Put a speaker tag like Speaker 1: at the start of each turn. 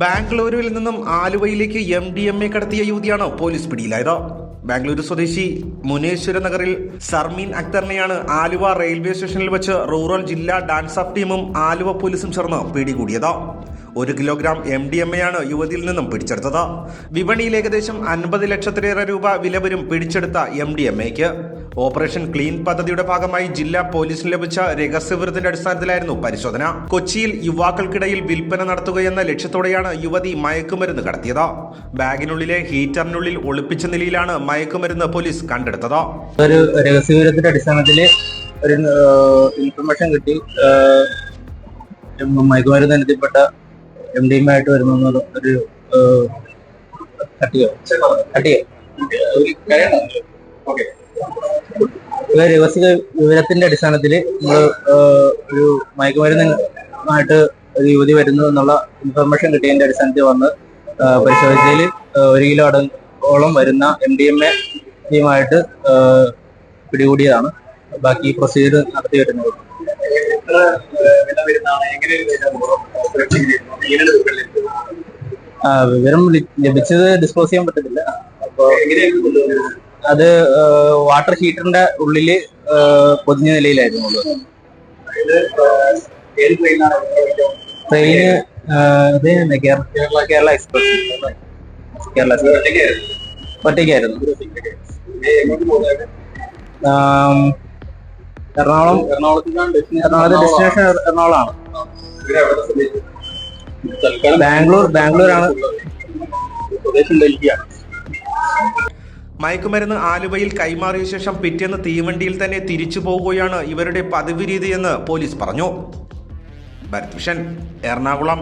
Speaker 1: ബാംഗ്ലൂരുവിൽ നിന്നും ആലുവയിലേക്ക് M D M A കടത്തിയ യുവതിയാണ് പോലീസ് പിടിയിലായത്. ബാംഗ്ലൂരു സ്വദേശി മുനേശ്വര നഗറിൽ സർമീൻ അക്തറിനെയാണ് ആലുവ റെയിൽവേ സ്റ്റേഷനിൽ വെച്ച് റൂറൽ ജില്ലാ ഡാൻസ് ഓഫ് ടീമും ആലുവ പോലീസും ചേർന്ന് പിടികൂടിയത്. ഒരു കിലോഗ്രാം എം ഡി എം എയാണ് യുവതിയിൽ നിന്നും പിടിച്ചെടുത്തത്. വിപണിയിൽ ഏകദേശം അൻപത് ലക്ഷത്തിലേറെ രൂപ വില വരും പിടിച്ചെടുത്ത എം ഡി എം എക്ക്. ഓപ്പറേഷൻ ക്ലീൻ പദ്ധതിയുടെ ഭാഗമായി ജില്ലാ പോലീസിന് ലഭിച്ച രഹസ്യവിവരത്തിന്റെ അടിസ്ഥാനത്തിലായിരുന്നു പരിശോധന. കൊച്ചിയിൽ യുവാക്കൾക്കിടയിൽ വിൽപ്പന നടത്തുകയെന്ന ലക്ഷ്യത്തോടെയാണ് യുവതി മയക്കുമരുന്ന് കടത്തിയത്. ബാഗിനുള്ളിലെ ഹീറ്ററിനുള്ളിൽ ഒളിപ്പിച്ച നിലയിലാണ് മയക്കുമരുന്ന് പോലീസ് കണ്ടെടുത്തത്.
Speaker 2: ഒരു രഹസ്യവിവരത്തിന്റെ അടിസ്ഥാനത്തിൽ ഒരു ഇൻഫർമേഷൻ കിട്ടി. മയക്കുമരുന്ന് ബന്ധപ്പെട്ട എം എം ആയിട്ട് വരുന്ന ഒരു കട്ടിയോ? കട്ടിയോ? ഇവ രഹസ്യ വിവരത്തിന്റെ അടിസ്ഥാനത്തിൽ നമ്മൾ ഒരു മയക്കുമരുന്നുമായിട്ട് ഒരു യുവതി വരുന്നു എന്നുള്ള ഇൻഫർമേഷൻ കിട്ടിയതിന്റെ അടിസ്ഥാനത്തിൽ വന്ന് പരിശോധിച്ചതിൽ ഒരു കിലോ അടങ്ങോളം വരുന്ന എം ഡി എം എയുമായിട്ട് പിടികൂടിയതാണ്. ബാക്കി പ്രൊസീജിയർ നടത്തി വരുന്നത്. ആ, വിവരം ലി- ലഭിച്ചത് ഡിസ്പോസ് ചെയ്യാൻ പറ്റത്തില്ല. അപ്പൊ അത് വാട്ടർ ഹീറ്ററിന്റെ ഉള്ളിൽ പൊതിഞ്ഞ നിലയിലായിരുന്നു ഉള്ളത്. ട്രെയിന് ഇത് കേരള കേരള എക്സ്പ്രസ്. കേരള എക്സ്പ്രസ്. ഒറ്റയ്ക്കായിരുന്നു. എറണാകുളം എറണാകുളത്തെ ഡെസ്റ്റിനേഷൻ എറണാകുളമാണ് ബാംഗ്ലൂർ ബാംഗ്ലൂരാണ്. സ്വദേശം ഡൽഹിയാണ്
Speaker 1: മയക്കുമരുന്ന് ആലുവയിൽ കൈമാറിയ ശേഷം പിറ്റേന്ന് തീവണ്ടിയിൽ തന്നെ തിരിച്ചു പോവുകയാണ് ഇവരുടെ പതിവ് രീതിയെന്ന് പോലീസ് പറഞ്ഞു. ഭരത് വിഷൻ എറണാകുളം.